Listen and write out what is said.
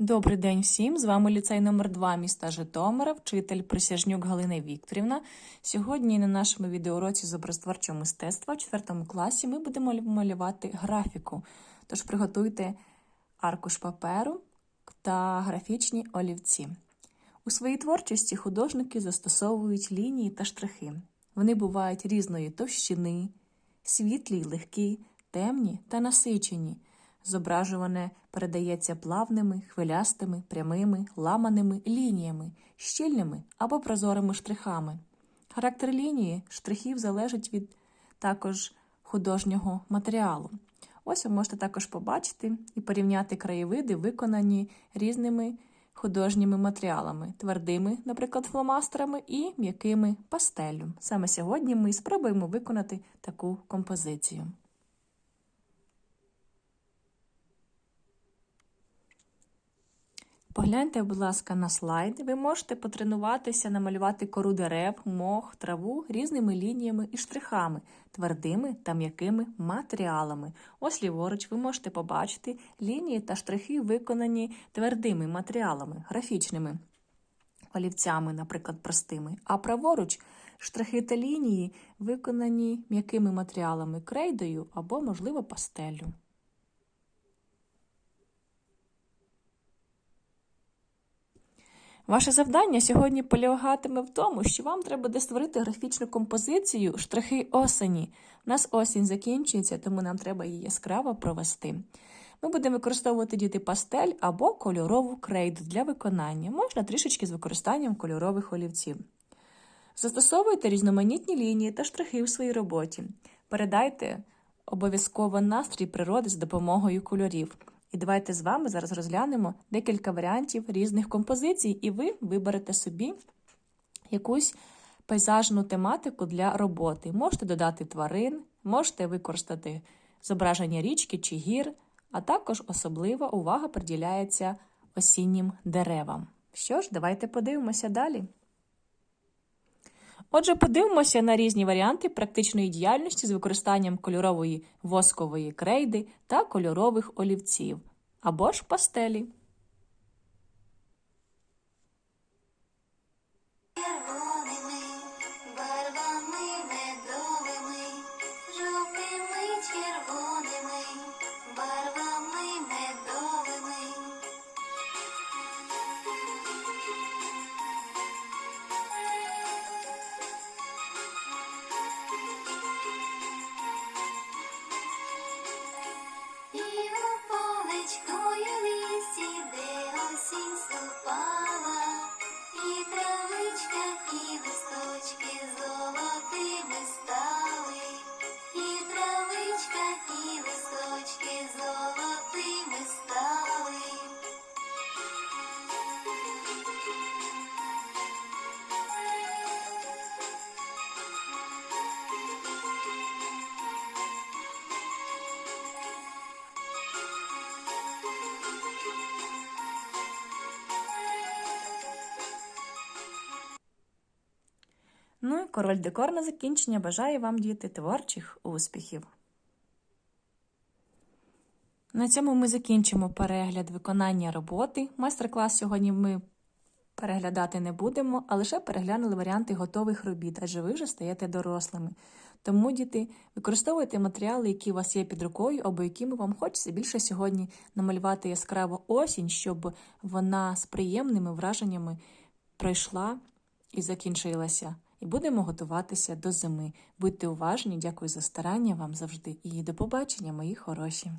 Добрий день всім! З вами ліцей номер 2 міста Житомира, вчитель Присяжнюк Галина Вікторівна. Сьогодні на нашому відеоуроці з образотворчого мистецтва в 4 класі ми будемо малювати графіку. Тож приготуйте аркуш паперу та графічні олівці. У своїй творчості художники застосовують лінії та штрихи. Вони бувають різної товщини, світлі й легкі, темні та насичені. Зображуване передається плавними, хвилястими, прямими, ламаними лініями, щільними або прозорими штрихами. Характер лінії штрихів залежить від також художнього матеріалу. Ось ви можете також побачити і порівняти краєвиди, виконані різними художніми матеріалами, твердими, наприклад, фломастерами і м'якими пастеллю. Саме сьогодні ми спробуємо виконати таку композицію. Погляньте, будь ласка, на слайд. Ви можете потренуватися, намалювати кору дерев, мох, траву різними лініями і штрихами, твердими та м'якими матеріалами. Ось ліворуч ви можете побачити лінії та штрихи, виконані твердими матеріалами, графічними олівцями, наприклад, простими. А праворуч штрихи та лінії виконані м'якими матеріалами, крейдою або, можливо, пастеллю. Ваше завдання сьогодні полягатиме в тому, що вам треба буде створити графічну композицію штрихи осені. У нас осінь закінчується, тому нам треба її яскраво провести. Ми будемо використовувати діти пастель або кольорову крейду для виконання, можна трішечки з використанням кольорових олівців. Застосовуйте різноманітні лінії та штрихи в своїй роботі. Передайте обов'язково настрій природи з допомогою кольорів. І давайте з вами зараз розглянемо декілька варіантів різних композицій, і ви виберете собі якусь пейзажну тематику для роботи. Можете додати тварин, можете використати зображення річки чи гір, а також особлива увага приділяється осіннім деревам. Що ж, давайте подивимося далі. Отже, подивимося на різні варіанти практичної діяльності з використанням кольорової воскової крейди та кольорових олівців або ж пастелі. magical. Ну і король декор на закінчення бажає вам діти творчих успіхів. На цьому ми закінчимо перегляд виконання роботи. Майстер-клас сьогодні ми переглядати не будемо, а лише переглянули варіанти готових робіт, адже ви вже стаєте дорослими. Тому, діти, використовуйте матеріали, які у вас є під рукою, або якими вам хочеться більше сьогодні намалювати яскраво осінь, щоб вона з приємними враженнями пройшла і закінчилася. І будемо готуватися до зими. Будьте уважні, дякую за старання вам завжди. І до побачення, мої хороші!